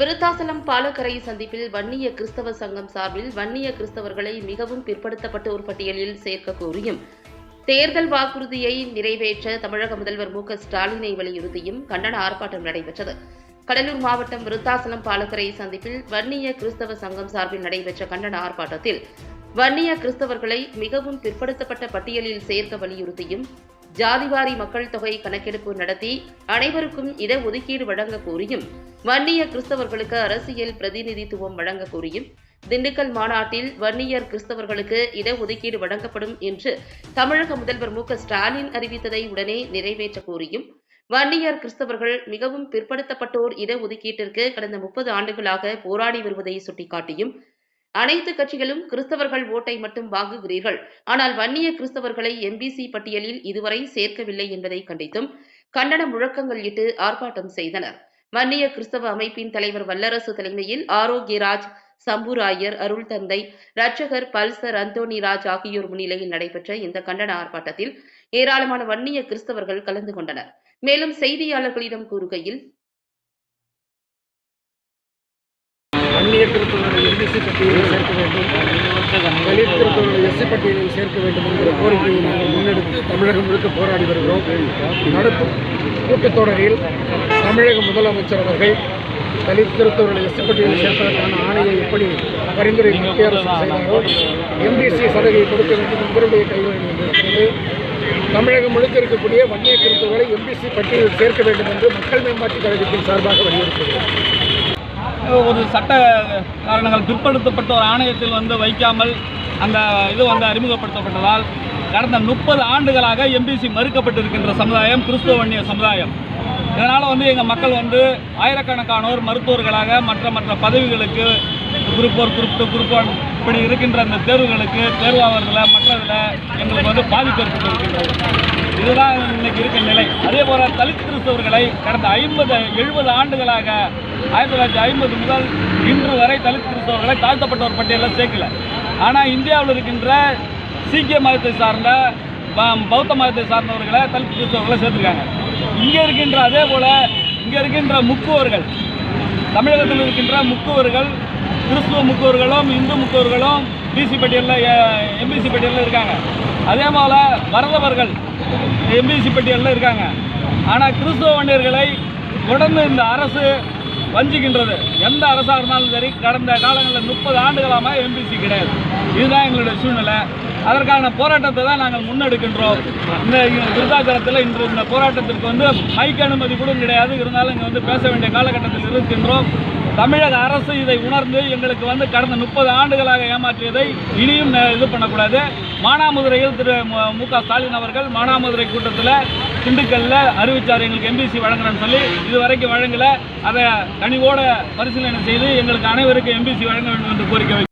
விருத்தாசலம் பாலக்கரை சந்திப்பில் வன்னிய கிறிஸ்தவ சங்கம் சார்பில் வன்னிய கிறிஸ்தவர்களை மிகவும் பிற்படுத்தப்பட்டோர் பட்டியலில் சேர்க்க கோரியும். தேர்தல் வாக்குறுதியை நிறைவேற்ற தமிழக முதல்வர் மு ஸ்டாலினை வலியுறுத்தியும் கண்டன ஆர்ப்பாட்டம் நடைபெற்றது. கடலூர் மாவட்டம் விருத்தாசலம் பாலக்கரை சந்திப்பில் வன்னிய கிறிஸ்தவ சங்கம் சார்பில் நடைபெற்ற கண்டன ஆர்ப்பாட்டத்தில் வன்னிய கிறிஸ்தவர்களை மிகவும் பிற்படுத்தப்பட்ட பட்டியலில் சேர்க்க வலியுறுத்தியும் ஜாதிவாரி மக்கள் தொகை கணக்கெடுப்பு நடத்தி அனைவருக்கும் இடஒதுக்கீடு வழங்க கோரியும் வன்னிய கிறிஸ்தவர்களுக்கு அரசியல் பிரதிநிதித்துவம் வழங்க கோரியும் திண்டுக்கல் மாநாட்டில் வன்னியர் கிறிஸ்தவர்களுக்கு இடஒதுக்கீடு வழங்கப்படும் என்று தமிழக முதல்வர் மு க ஸ்டாலின் அறிவித்ததை உடனே நிறைவேற்ற கோரியும் வன்னியர் கிறிஸ்தவர்கள் மிகவும் பிற்படுத்தப்பட்டோர் இடஒதுக்கீட்டிற்கு கடந்த முப்பது ஆண்டுகளாக போராடி வருவதை சுட்டிக்காட்டியும் அனைத்து கட்சிகளும் கிறிஸ்தவர்கள் ஓட்டை மட்டும் வாங்குகிறீர்கள். ஆனால் வன்னிய கிறிஸ்தவர்களை எம்பிசி பட்டியலில் இதுவரை சேர்க்கவில்லை என்பதை கண்டித்தும் கண்டன முழக்கங்கள் இட்டு ஆர்ப்பாட்டம் செய்தனர். வன்னிய கிறிஸ்தவ அமைப்பின் தலைவர் வல்லரசு தலைமையில் ஆரோக்கியராஜ் சம்புராயர் அருள் தந்தை ரட்சகர் பல்சர் அந்தோணி ராஜ் ஆகியோர் முன்னிலையில் நடைபெற்ற இந்த கண்டன ஆர்ப்பாட்டத்தில் ஏராளமான வன்னிய கிறிஸ்தவர்கள் கலந்து கொண்டனர். மேலும் செய்தியாளர்களிடம் கூறுகையில் வன்னிய கிறிஸ்தவர்கள் எம்பிசி பட்டியலில் சேர்க்க வேண்டும். தலித் திருத்தங்களை எஸ்சி பட்டியலில் சேர்க்க வேண்டும் என்கிற கோரிக்கையை நாங்கள் முன்னெடுத்து தமிழகம் முழுக்க போராடி வருகிறோம். நடப்பு கூட்டத்தொடரில் தமிழக முதலமைச்சர் அவர்கள் தலித் திருத்தவர்களை எஸ்சி பட்டியலில் சேர்ப்பதற்கான ஆணையை எப்படி பரிந்துரை மத்திய அரசு செய்தாரோ எம்பிசி சலுகையை கொடுக்க வேண்டும் உங்களுடைய கையில் இருக்கிறது தமிழகம் முழுக்க இருக்கக்கூடிய வன்னிய திருத்தவர்களை எம்பிசி பட்டியலில் சேர்க்க வேண்டும் என்று மக்கள் மேம்பாட்டுக் கழகத்தின் சார்பாக வலியுறுத்துகிறோம். ஒரு சட்ட காரணங்கள் பிற்படுத்தப்பட்ட ஒரு ஆணையத்தில் வந்து வைக்காமல் அந்த இது வந்து அறிமுகப்படுத்தப்பட்டதால் கடந்த முப்பது ஆண்டுகளாக எம்பிசி மறுக்கப்பட்டிருக்கின்ற சமுதாயம் கிறிஸ்துவ வன்னிய சமுதாயம். இதனால் வந்து எங்கள் மக்கள் வந்து ஆயிரக்கணக்கானோர் மருத்துவர்களாக மற்ற மற்ற பதவிகளுக்கு group one group two group one இப்படி இருக்கின்ற அந்த தேர்வுகளுக்கு தேர்வாளர்களில் மற்றதில் எங்களுக்கு வந்து பாதிப்பு ஏற்பட்டிருக்கின்றது. இதுதான் இன்னைக்கு இருக்கிற நிலை. அதே போல தலித் கிறிஸ்தவர்களை கடந்த ஐம்பது எழுபது ஆண்டுகளாக ஆயிரத்தி தொள்ளாயிரத்தி ஐம்பது முதல் இன்று வரை தலித் கிறிஸ்தவர்களை தாழ்த்தப்பட்டவர் பட்டியலில் சேர்க்கல. ஆனால் இந்தியாவில் இருக்கின்ற சீக்கிய மதத்தை சார்ந்த ப- பௌத்த மதத்தை சார்ந்தவர்களை தலித் கிறிஸ்தவர்களை சேர்த்துருக்காங்க. இங்கே இருக்கின்ற அதே போல் இங்கே இருக்கின்ற முக்குவர்கள் தமிழகத்தில் இருக்கின்ற முக்குவர்கள் கிறிஸ்துவ முக்குவர்களும் இந்து முக்குவர்களும் பிசி பட்டியலில் எம்பிசி பட்டியலில் இருக்காங்க. அதே போல் வரதவர்கள் எம்பிசி பட்டியலில் இருக்காங்க. ஆனால் கிறிஸ்துவ வண்டியர்களை தொடர்ந்து இந்த அரசு வஞ்சிக்கின்றது. எந்த அரசாக இருந்தாலும் சரி கடந்த காலங்களில் முப்பது ஆண்டுகளாக எம்பிசி கிடையாது. இதுதான் எங்களுடைய சூழ்நிலை. அதற்கான போராட்டத்தை தான் நாங்கள் முன்னெடுக்கின்றோம். இந்த விருதாச்சலத்தில் இன்று இந்த போராட்டத்திற்கு வந்து மைக் அனுமதி கூட கிடையாது. இருந்தாலும் இங்கே வந்து பேச வேண்டிய காலகட்டத்தில் இருக்கின்றோம். தமிழக அரசு இதை உணர்ந்து எங்களுக்கு வந்து கடந்த முப்பது ஆண்டுகளாக ஏமாற்றியதை இனியும் இது பண்ணக்கூடாது. மானாமதுரையில் திரு மு- மு க. ஸ்டாலின் அவர்கள் மானாமதுரை கூட்டத்தில் திண்டுக்கல்ல அறிவிச்சார் எங்களுக்கு எம்பிசி வழங்குறேன்னு சொல்லி இது வரைக்கும் வழங்கலை. அதை கனிவோட பரிசீலனை செய்து எங்களுக்கு அனைவருக்கும் எம்பிசி வழங்க வேண்டும் என்று கோரிக்கை